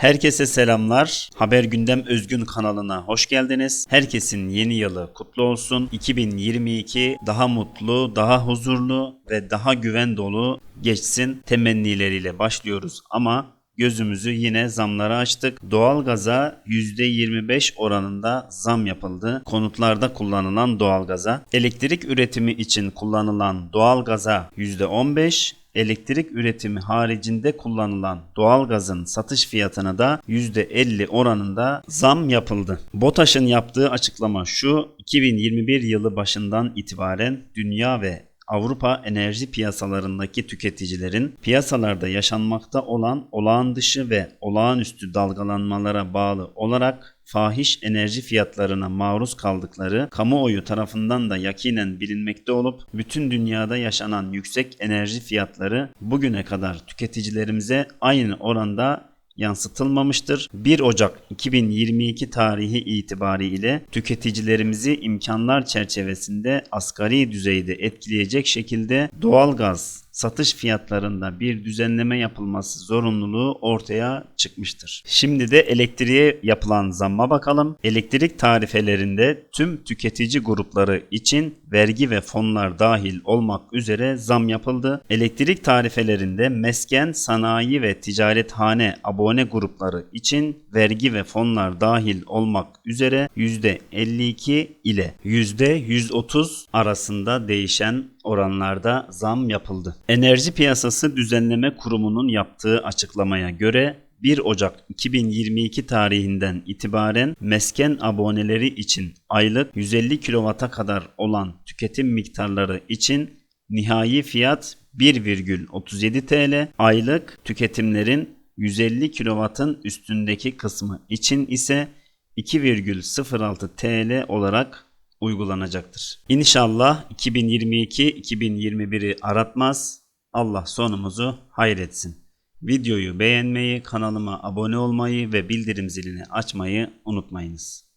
Herkese selamlar. Haber Gündem Özgün kanalına hoş geldiniz. Herkesin yeni yılı kutlu olsun. 2022 daha mutlu, daha huzurlu ve daha güven dolu geçsin temennileriyle başlıyoruz ama gözümüzü yine zamlara açtık. Doğalgaza %25 oranında zam yapıldı. Konutlarda kullanılan doğalgaza, elektrik üretimi için kullanılan doğalgaza %15, elektrik üretimi haricinde kullanılan doğalgazın satış fiyatına da %50 oranında zam yapıldı. BOTAŞ'ın yaptığı açıklama şu, 2021 yılı başından itibaren dünya ve Avrupa enerji piyasalarındaki tüketicilerin piyasalarda yaşanmakta olan olağan dışı ve olağanüstü dalgalanmalara bağlı olarak fahiş enerji fiyatlarına maruz kaldıkları kamuoyu tarafından da yakinen bilinmekte olup bütün dünyada yaşanan yüksek enerji fiyatları bugüne kadar tüketicilerimize aynı oranda yansıtılmamıştır. 1 Ocak 2022 tarihi itibariyle tüketicilerimizi imkanlar çerçevesinde asgari düzeyde etkileyecek şekilde doğalgaz satış fiyatlarında bir düzenleme yapılması zorunluluğu ortaya çıkmıştır. Şimdi de elektriğe yapılan zamma bakalım. Elektrik tarifelerinde tüm tüketici grupları için vergi ve fonlar dahil olmak üzere zam yapıldı. Elektrik tarifelerinde mesken, sanayi ve ticarethane abone grupları için vergi ve fonlar dahil olmak üzere %52 ile %130 arasında değişen oranlarda zam yapıldı. Enerji Piyasası Düzenleme Kurumu'nun yaptığı açıklamaya göre 1 Ocak 2022 tarihinden itibaren mesken aboneleri için aylık 150 kW'a kadar olan tüketim miktarları için nihai fiyat 1,37 TL, aylık tüketimlerin 150 kW'ın üstündeki kısmı için ise 2,06 TL olarak uygulanacaktır. İnşallah 2022-2021'i aratmaz. Allah sonumuzu hayretsin. Videoyu beğenmeyi, kanalıma abone olmayı ve bildirim zilini açmayı unutmayınız.